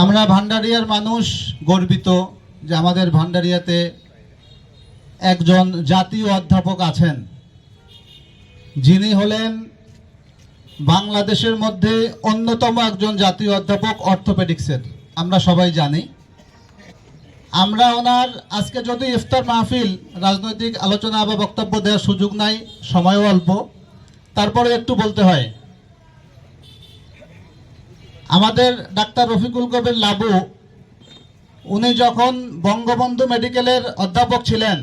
আমরা ভান্ডারিয়ার মানুষ গর্বিত যে আমাদের ভান্ডারিয়াতে একজন জাতীয় অধ্যাপক আছেন। যিনি হলেন বাংলাদেশের মধ্যে অন্যতম একজন জাতীয় অধ্যাপক অর্থোপেডিক্সের। আমরা সবাই জানি। আমরা ওনার আজকে যদি ইফতার মাহফিল, রাজনৈতিক আলোচনা বা বক্তব্য দেওয়ার সুযোগ নাই, সময়ও অল্প। তারপরে একটু বলতে হয় আমাদের ডাক্তার রফিকুল কবির লাবু, উনি যখন বঙ্গবন্ধু মেডিকেলের অধ্যাপক ছিলেন,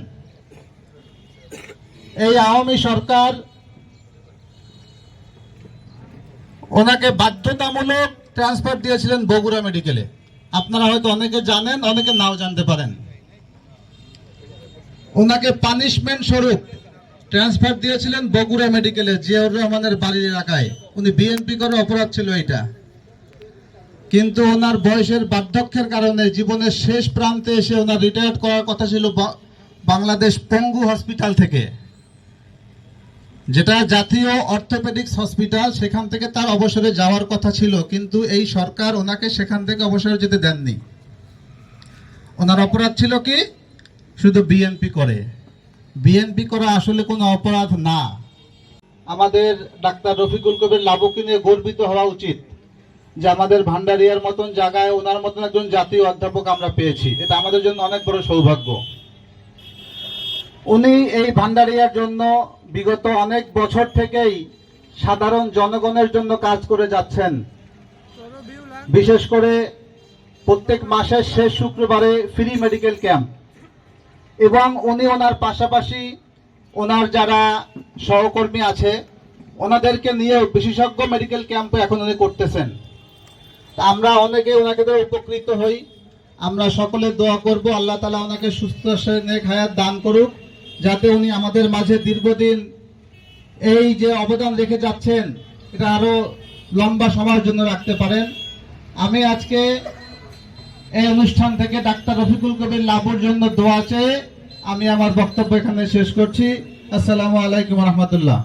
এই আওয়ামী সরকার ওনাকে বাধ্যতামূলক ট্রান্সফার দিয়েছিলেন বগুড়া মেডিকেলে। আপনারা হয়তো অনেকে জানেন, অনেকে নাও জানতে পারেন। ওনাকে পানিশমেন্ট স্বরূপ ট্রান্সফার দিয়েছিলেন বগুড়া মেডিকেলে জিয়াউর রহমানের বাড়ির এলাকায়। উনি বিএনপি করে অপরাধ ছিল এটা কিন্তু ওনার বয়সের বার্ধক্যের কারণে জীবনের শেষ প্রান্তে এসে ওনার রিটায়ার্ড করার কথা ছিল বাংলাদেশ পঙ্গু হসপিটাল থেকে। যেটা জাতীয় অর্থোপেডিক্স হসপিটাল, সেখান থেকে তার অবসরে যাওয়ার কথা ছিল, কিন্তু এই সরকার ওনাকে সেখান থেকে অবসরে যেতে দেননি। ওনার অপরাধ ছিল কি? শুধু বিএনপি করে। বিএনপি করা আসলে কোনো অপরাধ না। আমাদের ডাক্তার রফিকুল কবির লাবুকে নিয়ে গর্বিত হওয়া উচিত। যে আমাদের ভান্ডারিয়ার মতন জায়গায় ওনার মতন একজন জাতীয় অধ্যাপক আমরা পেয়েছি। এটা আমাদের জন্য অনেক বড় সৌভাগ্য। উনি এই ভান্ডারিয়ার জন্য বিগত অনেক বছর থেকেই সাধারণ জনগণের জন্য কাজ করে যাচ্ছেন। বিশেষ করে প্রত্যেক মাসের শেষ শুক্রবারে ফ্রি মেডিকেল ক্যাম্প। এবং উনি ওনার পাশাপাশি ওনার যারা সহকর্মী আছে, ওনাদেরকে নিয়ে বিশেষজ্ঞ মেডিকেল ক্যাম্প এখন উনি করতেছেন। আমরা অনেকে ওনাকে তো উপকৃত হই। আমরা সকলে দোয়া করব, আল্লাহ তালা ওনাকে সুস্থ নেক হায়াত দান করুক, যাতে উনি আমাদের মাঝে দীর্ঘদিন এই যে অবদান রেখে যাচ্ছেন, এটা আরও লম্বা সময়ের জন্য রাখতে পারেন। আমি আজকে এই অনুষ্ঠান থেকে ডাক্তার রফিকুল কবির লাভের জন্য দোয়া চেয়ে আমি আমার বক্তব্য এখানে শেষ করছি। আসসালামু আলাইকুম রহমতুল্লাহ।